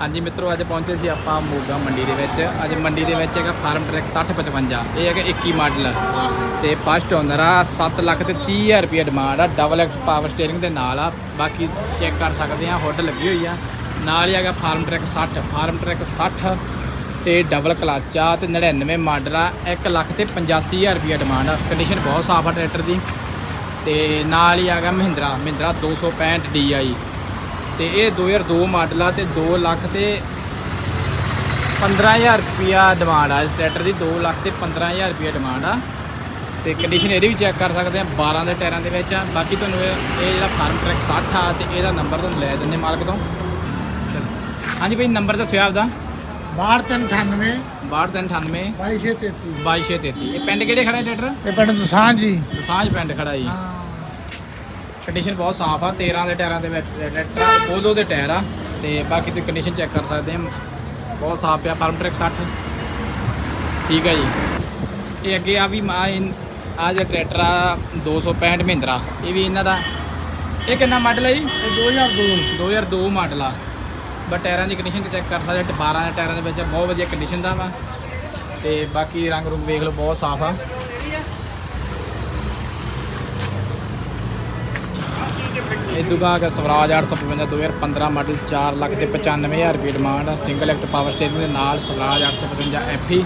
ਹਾਂਜੀ ਮਿੱਤਰੋ, ਅੱਜ ਪਹੁੰਚੇ ਸੀ ਆਪਾਂ ਮੋਗਾ ਮੰਡੀ ਦੇ ਵਿੱਚ। ਅੱਜ ਮੰਡੀ ਦੇ ਵਿੱਚ ਹੈਗਾ ਫਾਰਮ ਟਰੈਕ 6055 ਇਹ ਹੈਗਾ 21 ਮਾਡਲ। ਤੇ ਫਸਟ ਓਨਰ ਆ 7 ਲੱਖ ਤੇ 30 ਹਜ਼ਾਰ ਰੁਪਏ ਡਿਮਾਂਡ ਆ ਡਬਲ ਐਕਟ ਪਾਵਰ ਸਟੀਅਰਿੰਗ ਦੇ ਨਾਲ ਆ। ਬਾਕੀ ਚੈੱਕ ਕਰ ਸਕਦੇ ਆ ਹੁੱਡ ਲੱਗੀ ਹੋਈ ਆ। ਨਾਲ ਹੀ ਹੈਗਾ ਫਾਰਮ ਟਰੈਕ 60 ਫਾਰਮ ਟਰੈਕ 60 ਤੇ ਡਬਲ ਕਲਚ ਆ ਤੇ 99 ਮਾਡਲ ਆ। 1 ਲੱਖ ਤੇ 85000 ਰੁਪਏ ਡਿਮਾਂਡ ਆ। ਕੰਡੀਸ਼ਨ ਬਹੁਤ ਸਾਫ਼ ਆ ਟਰੈਕਟਰ ਦੀ। ਤੇ ਨਾਲ ਹੀ ਹੈਗਾ ਮਹਿੰਦਰਾ। ਮਹਿੰਦਰਾ 265 DI ਤੇ ਇਹ 2002 ਮਾਡਲ ਆ ਤੇ 2 ਲੱਖ ਤੇ 15000 ਰੁਪਿਆ ਡਿਮਾਂਡ ਆ। ਇਸ ਟਰੈਕਟਰ ਦੀ 2 ਲੱਖ ਤੇ 15000 ਰੁਪਿਆ ਡਿਮਾਂਡ ਆ। ਤੇ ਕੰਡੀਸ਼ਨ ਇਹਦੀ ਵੀ ਚੈੱਕ ਕਰ ਸਕਦੇ ਆ 12 ਦੇ ਟਾਇਰਾਂ ਦੇ ਵਿੱਚ ਆ। ਬਾਕੀ ਤੁਹਾਨੂੰ ਇਹ ਜਿਹੜਾ ਫਾਰਮ ਟਰੈਕ 60 ਆ ਤੇ ਇਹਦਾ ਨੰਬਰ ਤੁਹਾਨੂੰ ਲੈ ਦਿੰਦੇ ਮਾਲਕ ਤੋਂ। ਹਾਂਜੀ ਭਾਈ ਨੰਬਰ ਦੱਸਿਓ ਆਪਦਾ। ਬਾਹਰ 398 6298 2233 2233 ਇਹ ਪਿੰਡ ਕਿਹੜੇ ਖੜਾ ਟਰੈਕਟਰ ਇਹ ਪਿੰਡ ਦਸਾਂਝ ਜੀ। ਦਸਾਂਝ ਪਿੰਡ ਖੜਾ ਜੀ। ਹਾਂ। ਕੰਡੀਸ਼ਨ ਬਹੁਤ ਸਾਫ਼ ਆ 13 ਦੇ ਟਾਇਰਾਂ ਦੇ ਵਿੱਚ ਟਰੈਕਟਰ ਪੋਲੋ ਦੇ ਟਾਇਰ ਆ ਤੇ ਬਾਕੀ ਤੁਸੀਂ ਕੰਡੀਸ਼ਨ ਚੈੱਕ ਕਰ ਸਕਦੇ ਆ। ਬਹੁਤ ਸਾਫ਼ ਪਿਆ ਫਾਰਮ ਟਰੈਕ 60 ਠੀਕ ਹੈ ਜੀ। ਇਹ ਅੱਗੇ ਆ ਵੀ ਮਾ ਆ ਜਿਹੜਾ ਟਰੈਕਟਰ ਆ 265 ਮਹਿੰਦਰਾ। ਇਹ ਵੀ ਇਹਨਾਂ ਦਾ। ਇਹ ਕਿੰਨਾ ਮਾਡਲ ਹੈ ਜੀ? ਇਹ 2002 2002 ਮਾਡਲ ਆ। ਬਟ ਟਾਇਰਾਂ ਦੀ ਕੰਡੀਸ਼ਨ ਚੈੱਕ ਕਰ ਸਕਦੇ ਆ 12 ਦੇ ਟਾਇਰਾਂ ਦੇ ਵਿੱਚ ਬਹੁਤ ਵਧੀਆ ਕੰਡੀਸ਼ਨ ਦਾ ਵਾ। ਤੇ ਬਾਕੀ ਰੰਗ ਰੂਪ ਵੇਖ ਲਓ ਬਹੁਤ ਸਾਫ਼ ਆ। ਇਹ ਦੁਗਾ ਦਾ ਸਵਰਾਜ 855 2015 ਮਾਡਲ 4 ਲੱਖ ਤੇ 95000 ਰੁਪਏ demand single act power steering ਦੇ ਨਾਲ ਸਵਰਾਜ 855 FE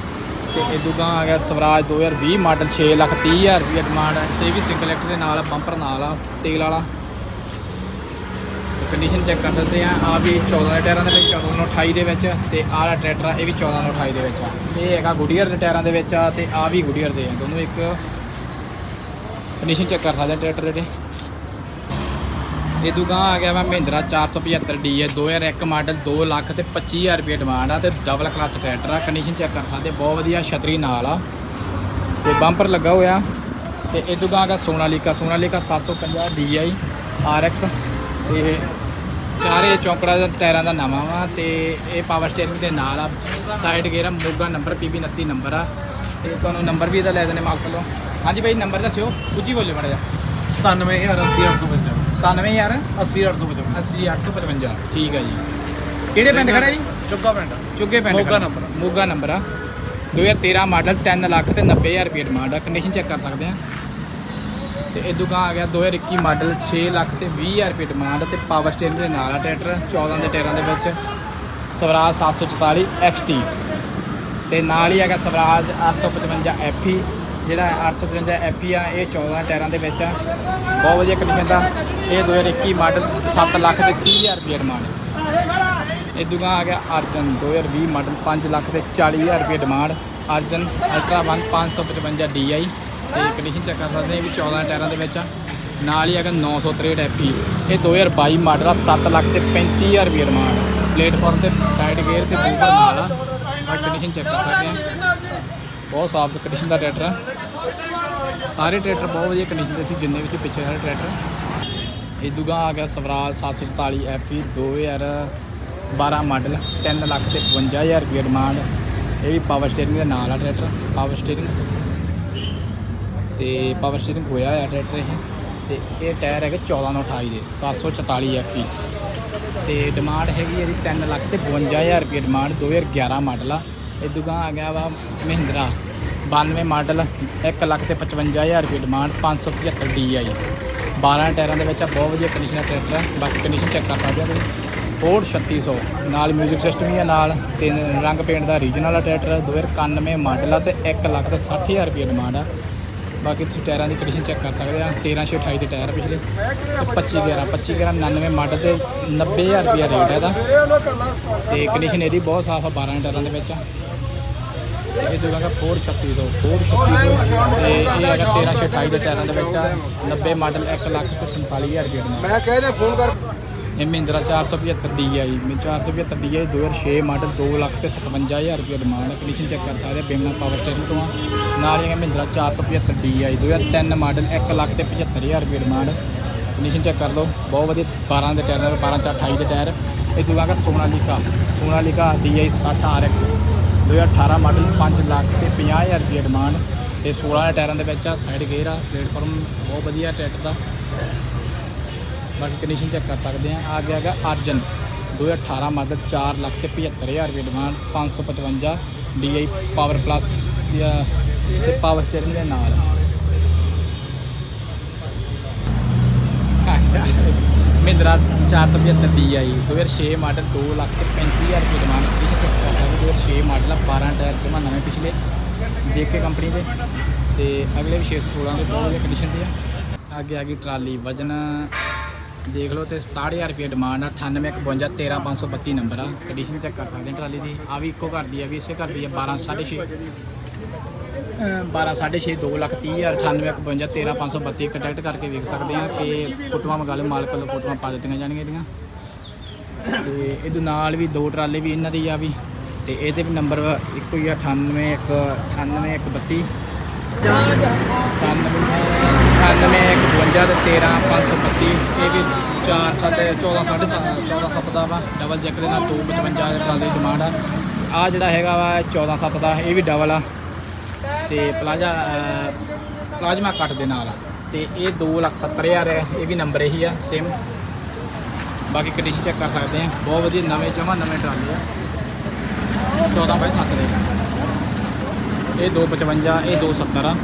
ਤੇ ਇਹ ਦੁਗਾ ਆ ਗਿਆ ਸਵਰਾਜ 2020 ਮਾਡਲ 6 ਲੱਖ 30000 ਰੁਪਏ ਡਿਮਾਂਡ ਹੈ ਤੇ ਇਹ ਵੀ ਸਿੰਗਲ ਐਕਟ ਦੇ ਨਾਲ ਬੰਪਰ ਨਾਲ ਆ, ਤੇਲ ਵਾਲਾ। ਕੰਡੀਸ਼ਨ ਚੈੱਕ ਕਰ ਸਕਦੇ ਆ। ਆ ਵੀ 14 ਦੇ ਟਾਇਰਾਂ ਦੇ ਵਿੱਚ 14 ਨੂੰ 28 ਦੇ ਵਿੱਚ ਤੇ ਆਹ ਵਾਲਾ ਟਰੈਕਟਰ ਆ, ਇਹ ਵੀ 14 ਨੂੰ 28 ਦੇ ਵਿੱਚ ਆ। ਇਹ ਹੈਗਾ ਗੁਡੀਅਰ ਦੇ ਟਾਇਰਾਂ ਦੇ ਵਿੱਚ ਆ ਤੇ ਆ ਵੀ ਗੁਡੀਅਰ ਦੇ ਆ। ਦੋਨੋਂ ਇੱਕ ਕੰਡੀਸ਼ਨ ਚੈੱਕ ਕਰ ਸਕਦੇ ਆ ਟਰੈਕਟਰ ਦੇ। ਇਹ ਤੋਂ ਆ ਗਿਆ ਵਾ ਮਹਿੰਦਰਾ 475 ਡੀਏ 2001 ਮਾਡਲ 2 ਲੱਖ ਤੇ 25000 ਰੁਪਏ ਡਿਮਾਂਡ ਆ ਤੇ ਡਬਲ ਕਲਚ ਟਰੈਕਟਰ ਆ ਕੰਡੀਸ਼ਨ ਚੈੱਕ ਕਰ ਸਕਦੇ, ਬਹੁਤ ਵਧੀਆ ਛਤਰੀ ਨਾਲ ਆ। ਤੇ ਬੰਪਰ ਲੱਗਾ ਹੋਇਆ, ਤੇ ਇਹ ਤੋਂ ਗਾਂ ਆ ਗਿਆ ਸੋਨਾਲੀਕਾ ਸੋਨਾਲੀਕਾ 750 ਆਰ ਐਕਸ ਤੇ ਚਾਰੇ ਚੌਂਕੜਾ ਦਾ ਟਾਇਰਾਂ ਦਾ ਨਵਾਂ ਵਾ ਤੇ ਇਹ ਪਾਵਰ ਸਟੀਅਰਿੰਗ ਦੇ ਨਾਲ ਆ ਸਾਈਡ ਗੇਅਰ ਆ, ਮੋਗਾ ਨੰਬਰ PB 29 ਨੰਬਰ ਆ। ਤੇ ਤੁਹਾਨੂੰ ਨੰਬਰ ਵੀ ਇਹਦਾ ਲੈ ਦੇਣੇ ਮਾਰਕ ਲਓ ਹਾਂਜੀ ਭਾਈ ਨੰਬਰ ਦੱਸਿਓ ਕੁਝ ਹੀ ਬੋਲੇ ਮੜਾ 9780855 97 ਯਾਰ 80855 80855 ਠੀਕ ਹੈ ਜੀ। ਕਿਹੜੇ ਪਿੰਡ ਖੜਾ ਜੀ? ਚੁੱਗਾ ਪਿੰਡ। ਚੁੱਗੇ ਪਿੰਡ ਮੋਗਾ ਨੰਬਰ। ਮੋਗਾ ਨੰਬਰ ਆ। 2013 ਮਾਡਲ 3 ਲੱਖ ਤੇ 90000 ਰੁਪਏ ਡਿਮਾਂਡ ਆ। ਕੰਡੀਸ਼ਨ ਚੈੱਕ ਕਰ ਸਕਦੇ ਆ। ਤੇ ਇਹ ਦੁਕਾਨ ਆ ਗਿਆ 2021 ਮਾਡਲ 6 ਲੱਖ ਤੇ 20000 ਰੁਪਏ ਡਿਮਾਂਡ ਤੇ ਪਾਵਰ ਸਟੇਅਰਿੰਗ ਦੇ ਨਾਲ ਆ ਟਰੈਕਟਰ 14 ਦੇ ਟਾਇਰਾਂ ਦੇ ਵਿੱਚ। ਸਵਰਾਜ 744 XT ਤੇ ਨਾਲ ਹੀ ਹੈਗਾ ਸਵਰਾਜ 855 FE ਜਿਹੜਾ 855 FE ਆ, ਇਹ 14 ਟਾਇਰਾਂ ਦੇ ਵਿੱਚ ਆ। ਬਹੁਤ ਵਧੀਆ ਕੰਡੀਸ਼ਨ ਦਾ। ਇਹ 2021 ਮਾਡਲ 7 ਲੱਖ ਤੇ 30000 ਰੁਪਏ ਡਿਮਾਂਡ ਇਹ ਦੁਕਾਨ ਆ ਗਿਆ ਅਰਜਨ 2020 ਮਾਡਲ 5 ਲੱਖ ਤੇ 40000 ਰੁਪਏ ਡਿਮਾਂਡ ਅਰਜਨ ਅਲਟਰਾ 1 555 DI ਤੇ ਕੰਡੀਸ਼ਨ ਚੈੱਕ ਕਰ ਸਕਦੇ ਆ ਇਹ ਵੀ 14 ਟਾਇਰਾਂ ਦੇ ਵਿੱਚ ਆ। ਨਾਲ ਹੀ ਹੈਗਾ 963 FE ਇਹ 2022 ਮਾਡਲ ਆ 7 ਲੱਖ ਤੇ 35000 ਰੁਪਏ ਡਿਮਾਂਡ ਪਲੇਟਫਾਰਮ ਤੇ ਸਾਈਡ ਗੇਅਰ ਤੇ ਬੂਫਰ ਨਾਲ ਆ। ਆ ਕੰਡੀਸ਼ਨ ਚੈੱਕ ਕਰ ਸਕਦੇ ਆ। ਬਹੁਤ ਸਾਫ਼ ਕੰਡੀਸ਼ਨ ਦਾ ਟਰੈਕਟਰ ਆ। ਸਾਰੇ ਟਰੈਕਟਰ ਬਹੁਤ ਵਧੀਆ ਕੰਡੀਸ਼ਨ ਦੇ ਸੀ, ਜਿੰਨੇ ਵੀ ਸੀ ਪਿੱਛੇ ਸਾਰੇ ਟਰੈਕਟਰ ਇਹ ਦੂਗਾ ਆ ਗਿਆ ਸਵਰਾਜ 744 FE 2012 ਮਾਡਲ 3 ਲੱਖ ਤੇ 55000 ਰੁਪਏ ਡਿਮਾਂਡ ਇਹ ਵੀ ਪਾਵਰ ਸਟੀਅਰਿੰਗ ਦੇ ਨਾਲ ਆ ਟਰੈਕਟਰ ਪਾਵਰ ਸਟੀਅਰਿੰਗ ਤੇ ਪਾਵਰ ਸਟੀਅਰਿੰਗ ਹੋਇਆ ਹੋਇਆ ਟਰੈਕਟਰ ਇਹ। ਤੇ ਇਹ ਟਾਇਰ ਹੈਗੇ 14 ਨੂੰ 28 ਦੇ 744 FE ਤੇ ਡਿਮਾਂਡ ਹੈਗੀ ਇਹਦੀ 3 ਲੱਖ ਤੇ 52000 ਰੁਪਏ ਡਿਮਾਂਡ 2011 ਮਾਡਲ ਆ। ਇਹ ਦੁਕਾਨ ਆ ਗਿਆ ਵਾ ਮਹਿੰਦਰਾ 92 ਮਾਡਲ 1 ਲੱਖ ਤੇ 55000 ਰੁਪਏ ਡਿਮਾਂਡ 575 DI 12 ਟਾਇਰਾਂ ਦੇ ਵਿੱਚ ਆ, ਬਹੁਤ ਵਧੀਆ ਕੰਡੀਸ਼ਨ ਦਾ ਟਰੈਕਟਰ ਆ। ਬਾਕੀ ਕੰਡੀਸ਼ਨ ਚੈੱਕ ਕਰ ਸਕਦੇ ਆ ਤੁਸੀਂ। ਫੋਰਡ 3600 ਨਾਲ 뮤직 ਸਿਸਟਮ ਵੀ ਆ, ਨਾਲ ਤਿੰਨ ਰੰਗ ਪੇਂਟ ਦਾ ਰੀਜਨਲ ਆ ਟਰੈਕਟਰ 2091 ਮਾਡਲ ਆ ਤੇ 1 ਲੱਖ ਤੇ 60000 ਰੁਪਏ ਡਿਮਾਂਡ ਆ। ਬਾਕੀ ਤੁਸੀਂ ਟਾਇਰਾਂ ਦੀ ਕੰਡੀਸ਼ਨ ਚੈੱਕ ਕਰ ਸਕਦੇ ਆ। 1328 ਦੇ ਟਾਇਰ ਪਿਛਲੇ। ਤੇ 25 11 25 11 99 ਮਾਡਲ ਤੇ 90000 ਰੁਪਏ ਰੇਟ ਹੈ ਇਹਦਾ। ਤੇ ਕੰਡੀਸ਼ਨ ਇਹਦੀ ਬਹੁਤ ਸਾਫ਼ ਆ 12 ਟਾਇਰਾਂ ਦੇ ਵਿੱਚ ਇਹ ਦੁਕਾਨ ਦਾ 436 ਤੋਂ 436 ਤੇ ਇਹ ਹੈਗਾ 1328 ਦੇ ਟਾਇਰਾਂ ਦੇ ਵਿੱਚ ਆ 90 ਮਾਡਲ 1 ਲੱਖ ਤੇ 47000 ਰੁਪਏ ਦਾ। ਮੈਂ ਕਹਿ ਰਿਹਾ ਫੋਨ ਕਰ। ਇਹ ਮਹਿੰਦਰਾ 475 DI ਮੈਂ 475 DI 2006 ਮਾਡਲ 2 ਲੱਖ ਤੇ 57000 ਰੁਪਏ ਡਿਮਾਂਡ ਹੈ। ਕੰਡੀਸ਼ਨ ਚੈੱਕ ਕਰ ਸਕਦੇ ਬੇਮਨਾ ਪਾਵਰ ਸਟੀਅਰਿੰਗ ਤੋਂ ਆ। ਨਾਲ ਹੀ ਹੈਗਾ ਮਹਿੰਦਰਾ 475 DI 2003 ਮਾਡਲ 1 ਲੱਖ ਤੇ 75000 ਰੁਪਏ ਡਿਮਾਂਡ ਕੰਡੀਸ਼ਨ ਚੈੱਕ ਕਰ ਲਓ ਬਹੁਤ ਵਧੀਆ 12 ਦੇ ਟਾਇਰ 12 ਚਾਰ 28 ਦੇ ਟਾਇਰ। ਇਹ ਦੂਜਾ ਹੈਗਾ Sonalika. Sonalika DI 60 RX 2018 model 5 lakh ਤੇ 50000 ਰੁਪਏ ਡਿਮਾਂਡ ਤੇ 16 ਦੇ ਟਾਇਰਾਂ ਦੇ ਵਿੱਚ ਆ ਸਾਈਡ ਗੇਅਰ ਆ, ਪਲੇਟਫਾਰਮ ਬਹੁਤ ਵਧੀਆ ਟਰੈਕਟਰ ਦਾ। ਬਾਕੀ ਕੰਡੀਸ਼ਨ ਚੈੱਕ ਕਰ ਸਕਦੇ ਆ ਆ ਗਿਆ ਹੈਗਾ ਅਰਜਨ 2018 ਮਾਡਲ 4 ਲੱਖ ਤੇ 75000 ਰੁਪਏ ਡਿਮਾਂਡ 555 DI ਪਾਵਰ ਪਲੱਸ ਤੇ ਪਾਵਰ ਸਟੀਅਰਿੰਗ ਦੇ ਨਾਲ। ਮਹਿੰਦਰਾ 475 DI 2006 ਮਾਡਲ 2 ਲੱਖ ਤੇ 35000 ਰੁਪਏ ਡਿਮਾਂਡ ਇਹ ਚੈੱਕ 2006 ਮਾਡਲ ਆ 12 ਟਾਇਰ ਜਮਾ ਨਵੇਂ ਪਿਛਲੇ ਜੇਕੇ ਕੰਪਨੀ ਦੇ। ਤੇ ਅਗਲੇ ਵੀ 616 ਦੇ ਬਹੁਤ ਵਧੀਆ ਕੰਡੀਸ਼ਨ ਦੇ ਆ। ਅੱਗੇ ਆ ਗਈ ਟਰਾਲੀ ਵਜਨ। ਦੇਖ ਲਓ ਤੇ 67000 ਰੁਪਏ ਡਿਮਾਂਡ ਆ 9852 13532 ਨੰਬਰ ਆ। ਕੰਡੀਸ਼ਨ ਚੈੱਕ ਕਰ ਸਕਦੇ ਆ ਟਰਾਲੀ ਦੀ। ਆ ਵੀ ਇੱਕੋ ਘਰ ਦੀ ਆ, ਵੀ ਇਸੇ ਘਰ ਦੀ ਆ 12 6.5 12 6.5 2 ਲੱਖ 30 ਹਜ਼ਾਰ 98 52 13 532 ਕੰਟੈਕਟ ਕਰਕੇ ਵੇਖ ਸਕਦੇ ਆ ਕਿ ਫੋਟੋਆਂ ਮੰਗਾ ਲਓ, ਮਾਲਕ ਵੱਲੋਂ ਫੋਟੋਆਂ ਪਾ ਦਿੱਤੀਆਂ ਜਾਣਗੀਆਂ ਇਹਦੀਆਂ। ਤੇ ਇਹਦੇ ਨਾਲ ਵੀ ਦੋ ਟਰਾਲੇ ਵੀ ਇਹਨਾਂ ਦੀ ਆ ਵੀ, ਤੇ ਇਹਦੇ ਵੀ ਨੰਬਰ ਇੱਕੋ ਹੀ ਆ 98 ਇੱਕ 98 ਇੱਕ 32 98 ਇੱਕ 52 ਤੇ 13 532 ਇਹ ਵੀ 4 ਸਾਢੇ 14 ਸਾਢੇ 14 7 ਦਾ ਵਾ। ਡਬਲ ਜੈਕ ਦੇ ਨਾਲ 255 ਦੇ ਟਰਾਲੇ ਦੀ ਡਿਮਾਂਡ ਆ। ਆ ਜਿਹੜਾ ਹੈਗਾ ਵਾ 14 7 ਦਾ, ਇਹ ਵੀ ਡਬਲ ਆ। ਤੇ ਪਲਾਜ਼ਾ ਪਲਾਜ਼ਮਾ ਕੱਟ ਦੇ ਨਾਲ। ਆ। ਤੇ ਇਹ 270000 ਹੈ, ਇਹ ਵੀ ਨੰਬਰ ਇਹੀ ਆ ਸੇਮ ਬਾਕੀ ਕੰਡੀਸ਼ਨ ਚੈੱਕ ਕਰ ਸਕਦੇ ਆ। ਬਹੁਤ ਵਧੀਆ, ਨਵੇਂ ਜਮਾ, ਨਵੇਂ ਟਰਾਲੇ ਆ। 14 ਬਾਈ 7 ਦੇ। ਇਹ 255 ਇਹ 270 ਆ।